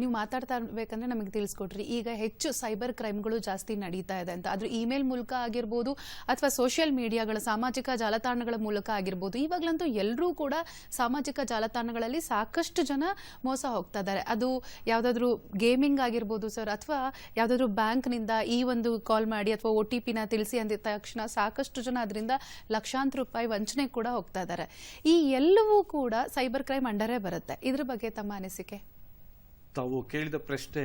ನೀವು ಮಾತಾಡ್ತಾ ಇರ್ಬೇಕಂದ್ರೆ ನಮಗೆ ತಿಳಿಸ್ಕೊಟ್ರಿ ಈಗ ಹೆಚ್ಚು ಸೈಬರ್ ಕ್ರೈಮ್ಗಳು ಜಾಸ್ತಿ ನಡೀತಾ ಇದೆ ಅಂತ. ಆದ್ರೆ ಇಮೇಲ್ ಮೂಲಕ ಆಗಿರ್ಬೋದು ಅಥವಾ ಸೋಷಿಯಲ್ ಮೀಡಿಯಾಗಳ ಸಾಮಾಜಿಕ ಜಾಲತಾಣಗಳ ಮೂಲಕ ಆಗಿರ್ಬೋದು, ಇವಾಗಲಂತೂ ಎಲ್ಲರೂ ಕೂಡ ಸಾಮಾಜಿಕ ಜಾಲತಾಣಗಳಲ್ಲಿ ಸಾಕಷ್ಟು ಜನ ಮೋಸ ಹೋಗ್ತಾ ಇದ್ದಾರೆ. ಅದು ಯಾವುದಾದ್ರೂ ಗೇಮಿಂಗ್ ಆಗಿರ್ಬೋದು ಸರ್, ಅಥವಾ ಯಾವುದಾದ್ರೂ ಬ್ಯಾಂಕ್ನಿಂದ ಈ ಒಂದು ಕಾಲ್ ಮಾಡಿ ಅಥವಾ ಒ ಟಿ ಪಿನ ತಿಳಿಸಿ ಅಂದಿದ ತಕ್ಷಣ ಸಾಕಷ್ಟು ಜನ ಅದರಿಂದ ಲಕ್ಷಾಂತರ ರೂಪಾಯಿ ವಂಚನೆ ಕೂಡ ಹೋಗ್ತಾ ಇದ್ದಾರೆ. ಈ ಎಲ್ಲವೂ ಕೂಡ ಸೈಬರ್ ಕ್ರೈಮ್ ಅಂಡರೇ ಬರುತ್ತೆ. ಇದ್ರ ಬಗ್ಗೆ ತಮ್ಮ ಅನಿಸಿಕೆ? ತಾವು ಕೇಳಿದ ಪ್ರಶ್ನೆ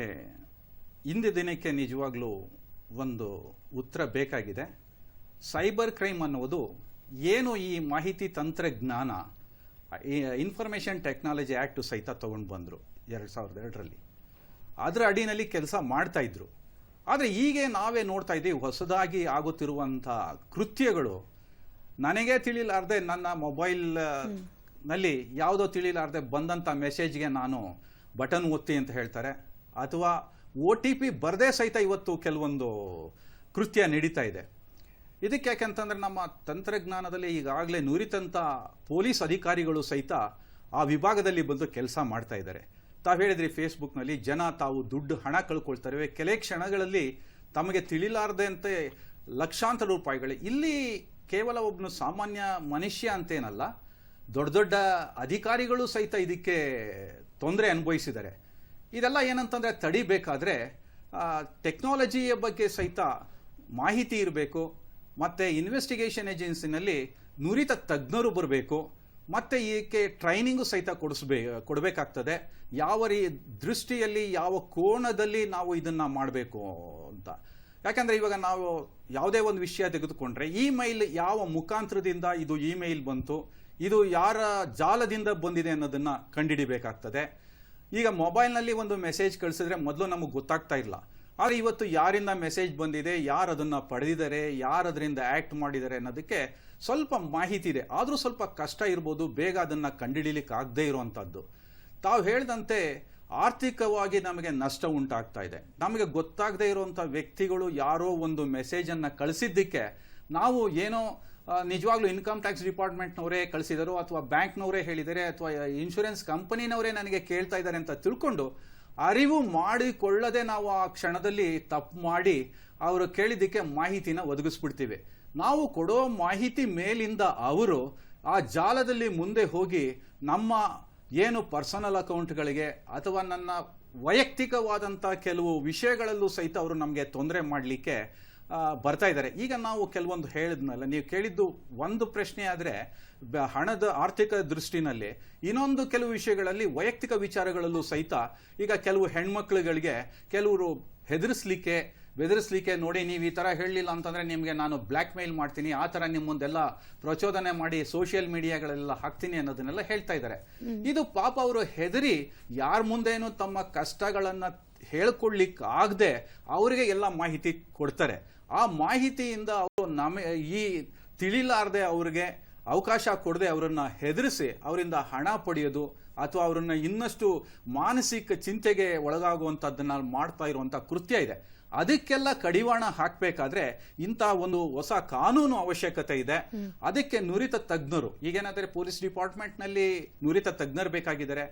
ಹಿಂದೆ ದಿನಕ್ಕೆ ನಿಜವಾಗ್ಲೂ ಒಂದು ಉತ್ತರ ಬೇಕಾಗಿದೆ. ಸೈಬರ್ ಕ್ರೈಮ್ ಅನ್ನುವುದು ಏನು ಈ ಮಾಹಿತಿ ತಂತ್ರಜ್ಞಾನ ಇನ್ಫಾರ್ಮೇಷನ್ ಟೆಕ್ನಾಲಜಿ ಆ್ಯಕ್ಟು ಸಹಿತ ತೊಗೊಂಡು ಬಂದರು ಎರಡು ಸಾವಿರದ ಎರಡರಲ್ಲಿ. ಅದರ ಅಡಿನಲ್ಲಿ ಕೆಲಸ ಮಾಡ್ತಾ ಇದ್ರು. ಆದರೆ ಈಗ ನಾವೇ ನೋಡ್ತಾ ಇದ್ದೀವಿ ಹೊಸದಾಗಿ ಆಗುತ್ತಿರುವಂಥ ಕೃತ್ಯಗಳು. ನನಗೆ ತಿಳಿಲಾರ್ದೆ ನನ್ನ ಮೊಬೈಲ್ನಲ್ಲಿ ಯಾವುದೋ ತಿಳಿಲಾರ್ದೆ ಬಂದಂಥ ಮೆಸೇಜ್ಗೆ ನಾನು ಬಟನ್ ಒತ್ತಿ ಅಂತ ಹೇಳ್ತಾರೆ. ಅಥವಾ ಒ ಟಿ ಪಿ ಬರದೇ ಸಹಿತ ಇವತ್ತು ಕೆಲವೊಂದು ಕೃತ್ಯ ನಡೀತಾ ಇದೆ. ಇದಕ್ಕೆ ಯಾಕೆಂತಂದ್ರೆ ನಮ್ಮ ತಂತ್ರಜ್ಞಾನದಲ್ಲಿ ಈಗಾಗಲೇ ನುರಿತಂಥ ಪೊಲೀಸ್ ಅಧಿಕಾರಿಗಳು ಸಹಿತ ಆ ವಿಭಾಗದಲ್ಲಿ ಬಂದು ಕೆಲಸ ಮಾಡ್ತಾ ಇದ್ದಾರೆ. ತಾವು ಹೇಳಿದ್ರಿ ಫೇಸ್ಬುಕ್ನಲ್ಲಿ, ಜನ ತಾವು ದುಡ್ಡು ಹಣ ಕಳ್ಕೊಳ್ತಾರೆ ಕೆಲ ಕ್ಷಣಗಳಲ್ಲಿ ತಮಗೆ ತಿಳಿಲಾರದಂತೆ ಲಕ್ಷಾಂತರ ರೂಪಾಯಿಗಳು. ಇಲ್ಲಿ ಕೇವಲ ಒಬ್ಬನು ಸಾಮಾನ್ಯ ಮನುಷ್ಯ ಅಂತೇನಲ್ಲ, ದೊಡ್ಡ ದೊಡ್ಡ ಅಧಿಕಾರಿಗಳು ಸಹಿತ ಇದಕ್ಕೆ ತೊಂದರೆ ಅನುಭವಿಸಿದ್ದಾರೆ. ಇದೆಲ್ಲ ಏನಂತಂದರೆ ತಡಿಬೇಕಾದ್ರೆ ಟೆಕ್ನಾಲಜಿಯ ಬಗ್ಗೆ ಸಹಿತ ಮಾಹಿತಿ ಇರಬೇಕು, ಮತ್ತು ಇನ್ವೆಸ್ಟಿಗೇಷನ್ ಏಜೆನ್ಸಿನಲ್ಲಿ ನುರಿತ ತಜ್ಞರು ಬರಬೇಕು, ಮತ್ತು ಇದಕ್ಕೆ ಟ್ರೈನಿಂಗು ಸಹಿತ ಕೊಡಿಸ್ಬೇ, ಕೊಡಬೇಕಾಗ್ತದೆ. ಯಾವ ರೀ, ದೃಷ್ಟಿಯಲ್ಲಿ, ಯಾವ ಕೋಣದಲ್ಲಿ ನಾವು ಇದನ್ನು ಮಾಡಬೇಕು ಅಂತ. ಯಾಕಂದ್ರೆ ಇವಾಗ ನಾವು ಯಾವುದೇ ಒಂದು ವಿಷಯ ತೆಗೆದುಕೊಂಡ್ರೆ, ಇಮೇಲ್ ಯಾವ ಮುಖಾಂತರದಿಂದ ಇದು ಇಮೇಲ್ ಬಂತು ಇದು ಯಾರ ಜಾಲದಿಂದ ಬಂದಿದೆ ಅನ್ನೋದನ್ನ ಕಂಡುಹಿಡಿಬೇಕಾಗ್ತದೆ ಈಗ ಮೊಬೈಲ್ನಲ್ಲಿ ಒಂದು ಮೆಸೇಜ್ ಕಳಿಸಿದ್ರೆ ಮೊದಲು ನಮಗೆ ಗೊತ್ತಾಗ್ತಾ ಇಲ್ಲ. ಆದರೆ ಇವತ್ತು ಯಾರಿಂದ ಮೆಸೇಜ್ ಬಂದಿದೆ, ಯಾರು ಅದನ್ನ ಪಡೆದಿದ್ದಾರೆ, ಯಾರು ಅದರಿಂದ ಆಕ್ಟ್ ಮಾಡಿದ್ದಾರೆ ಅನ್ನೋದಕ್ಕೆ ಸ್ವಲ್ಪ ಮಾಹಿತಿ ಇದೆ. ಆದರೂ ಸ್ವಲ್ಪ ಕಷ್ಟ ಇರ್ಬೋದು, ಬೇಗ ಅದನ್ನ ಕಂಡುಹಿಡಿಲಿಕ್ಕೆ ಆಗದೇ ಇರುವಂಥದ್ದು ತಾವು ಹೇಳಿದಂತೆ ಆರ್ಥಿಕವಾಗಿ ನಮಗೆ ನಷ್ಟ ಉಂಟಾಗ್ತಾ ಇದೆ. ನಮಗೆ ಗೊತ್ತಾಗದೇ ಇರುವಂಥ ವ್ಯಕ್ತಿಗಳು ಯಾರೋ ಒಂದು ಮೆಸೇಜನ್ನು ಕಳಿಸಿದ್ದಕ್ಕೆ ನಾವು ಏನೋ ನಿಜವಾಗ್ಲೂ ಇನ್ಕಮ್ ಟ್ಯಾಕ್ಸ್ ಡಿಪಾರ್ಟ್ಮೆಂಟ್ನವರೇ ಕಳಿಸಿದರು ಅಥವಾ ಬ್ಯಾಂಕ್ನವರೇ ಹೇಳಿದರೆ ಅಥವಾ ಇನ್ಶೂರೆನ್ಸ್ ಕಂಪನಿನವರೇ ನನಗೆ ಕೇಳ್ತಾ ಇದ್ದಾರೆ ಅಂತ ತಿಳ್ಕೊಂಡು ಅರಿವು ಮಾಡಿಕೊಳ್ಳದೆ ನಾವು ಆ ಕ್ಷಣದಲ್ಲಿ ತಪ್ಪು ಮಾಡಿ ಅವರು ಕೇಳಿದ್ದಕ್ಕೆ ಮಾಹಿತಿನ ಒದಗಿಸ್ಬಿಡ್ತೀವಿ. ನಾವು ಕೊಡೋ ಮಾಹಿತಿ ಮೇಲಿಂದ ಅವರು ಆ ಜಾಲದಲ್ಲಿ ಮುಂದೆ ಹೋಗಿ ನಮ್ಮ ಏನು ಪರ್ಸನಲ್ ಅಕೌಂಟ್ಗಳಿಗೆ ಅಥವಾ ನನ್ನ ವೈಯಕ್ತಿಕವಾದಂಥ ಕೆಲವು ವಿಷಯಗಳಲ್ಲೂ ಸಹಿತ ಅವರು ನಮಗೆ ತೊಂದರೆ ಮಾಡಲಿಕ್ಕೆ ಬರ್ತಾ ಇದ್ದಾರೆ. ಈಗ ನಾವು ಕೆಲವೊಂದು ಹೇಳಿದ್ನಲ್ಲ, ನೀವು ಕೇಳಿದ್ದು ಒಂದು ಪ್ರಶ್ನೆ ಆದರೆ ಹಣದ ಆರ್ಥಿಕ ದೃಷ್ಟಿನಲ್ಲಿ ಇನ್ನೊಂದು ಕೆಲವು ವಿಷಯಗಳಲ್ಲಿ ವೈಯಕ್ತಿಕ ವಿಚಾರಗಳಲ್ಲೂ ಸಹಿತ ಈಗ ಕೆಲವು ಹೆಣ್ಮಕ್ಳುಗಳಿಗೆ ಕೆಲವರು ಹೆದರಿಸ್ಲಿಕ್ಕೆ ಬೆದರಿಸ್ಲಿಕ್ಕೆ ನೋಡಿ ನೀವು ಈ ಥರ ಹೇಳಲಿಲ್ಲ ಅಂತಂದ್ರೆ ನಿಮಗೆ ನಾನು ಬ್ಲ್ಯಾಕ್ ಮೇಲ್ ಮಾಡ್ತೀನಿ ಆ ಥರ ನಿಮ್ಮ ಮುಂದೆಲ್ಲ ಪ್ರಚೋದನೆ ಮಾಡಿ ಸೋಷಿಯಲ್ ಮೀಡಿಯಾಗಳೆಲ್ಲ ಹಾಕ್ತೀನಿ ಅನ್ನೋದನ್ನೆಲ್ಲ ಹೇಳ್ತಾ ಇದ್ದಾರೆ. ಇದು ಪಾಪ ಅವರು ಹೆದರಿ ಯಾರ ಮುಂದೇನು ತಮ್ಮ ಕಷ್ಟಗಳನ್ನ ಹೇಳ್ಕೊಡ್ಲಿಕ್ಕೆ ಆಗದೆ ಅವರಿಗೆ ಎಲ್ಲ ಮಾಹಿತಿ ಕೊಡ್ತಾರೆ. ಆ ಮಾಹಿತಿಯಿಂದ ಅವರು ನಮ ಈ ತಿಳಿಲಾರ್ದೆ ಅವ್ರಿಗೆ ಅವಕಾಶ ಕೊಡದೆ ಅವರನ್ನು ಹೆದರಿಸಿ ಅವರಿಂದ ಹಣ ಪಡೆಯೋದು ಅಥವಾ ಅವರನ್ನ ಇನ್ನಷ್ಟು ಮಾನಸಿಕ ಚಿಂತೆಗೆ ಒಳಗಾಗುವಂಥದ್ದನ್ನ ಮಾಡ್ತಾ ಇರುವಂತ ಕೃತ್ಯ ಇದೆ. ಅದಕ್ಕೆಲ್ಲ ಕಡಿವಾಣ ಹಾಕಬೇಕಾದ್ರೆ ಇಂಥ ಒಂದು ಹೊಸ ಕಾನೂನು ಅವಶ್ಯಕತೆ ಇದೆ. ಅದಕ್ಕೆ ನುರಿತ ತಜ್ಞರು ಈಗೇನಾದರೆ ಪೊಲೀಸ್ ಡಿಪಾರ್ಟ್ಮೆಂಟ್ನಲ್ಲಿ ನುರಿತ ತಜ್ಞರು ಬೇಕಾಗಿದ್ದಾರೆ.